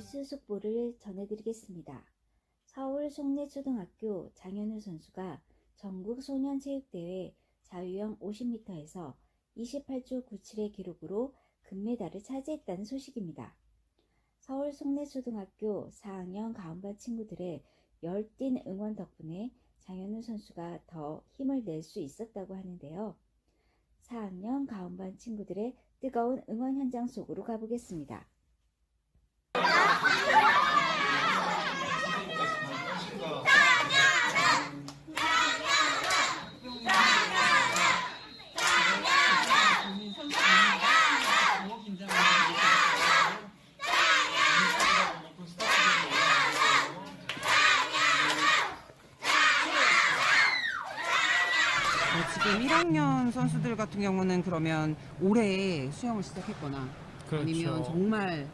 속보를 전해드리겠습니다. 서울 송내초등학교 장현우 선수가 전국 소년체육대회 자유형 50m에서 28초 97의 기록으로 금메달을 차지했다는 소식입니다. 서울 송내초등학교 4학년 가운반 친구들의 열띤 응원 덕분에 장현우 선수가 더 힘을 낼 수 있었다고 하는데요. 4학년 가운반 친구들의 뜨거운 응원 현장 속으로 가보겠습니다. 어, 지금 1학년 선수들 같은 경우는 그러면 올해 수영을 시작했거나 그렇죠. 아니면 정말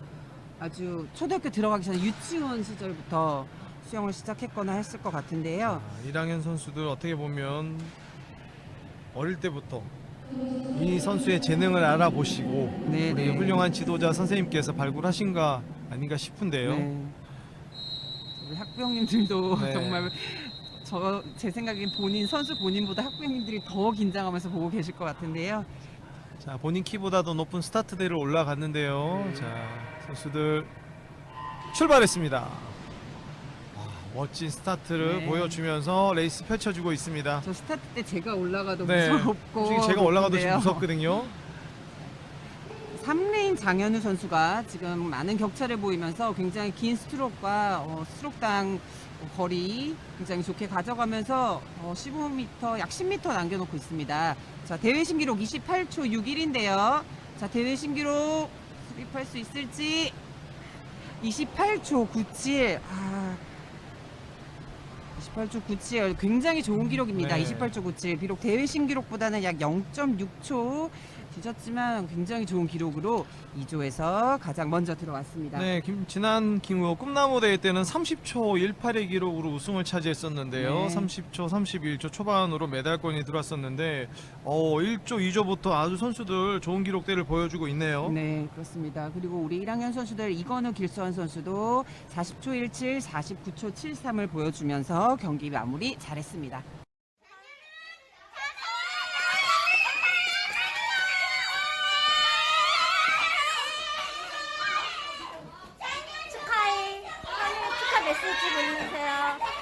아주 초등학교 들어가기 전에 유치원 시절부터 수영을 시작했거나 했을 것 같은데요. 아, 1학년 선수들 어떻게 보면 어릴 때부터 이 선수의 재능을 알아보시고 네, 우리 네. 훌륭한 지도자 선생님께서 발굴하신가 아닌가 싶은데요. 네. 우리 학부형님들도 네. 정말 저 제 생각엔 본인 선수 본인보다 학부형님들이 더 긴장하면서 보고 계실 것 같은데요. 자 본인 키보다도 높은 스타트대를 올라갔는데요. 자 선수들 출발했습니다. 아, 멋진 스타트를 네. 보여주면서 레이스 펼쳐주고 있습니다. 저 스타트 때 제가 올라가도 네. 무섭고 솔직히 제가 올라가도 좀. 무섭거든요. 3레 인 장현우 선수가 지금 많은 격차를 보이면서 굉장히 긴 스트로크와 어, 스트로크당 거리 굉장히 좋게 가져가면서 어, 15m, 약 10m 남겨놓고 있습니다. 자, 대회 신기록 28초 61인데요. 자, 대회 신기록 수립할 수 있을지 28초 97. 아, 28초 97 굉장히 좋은 기록입니다. 네. 28초 97 비록 대회 신기록보다는 약 0.6초 뒤졌지만 굉장히 좋은 기록으로 2조에서 가장 먼저 들어왔습니다. 네, 김- 지난 김우 꿈나무 대회 때는 30초 18의 기록으로 우승을 차지했었는데요. 네. 30초, 31초 초반으로 메달권이 들어왔었는데 어, 1조, 2조부터 아주 선수들 좋은 기록대를 보여주고 있네요. 네, 그렇습니다. 그리고 우리 1학년 선수들 이건우 길수환 선수도 40초 17, 49초 73을 보여주면서 경기 마무리 잘했습니다. 축하해. 축하 메시지 보내세요.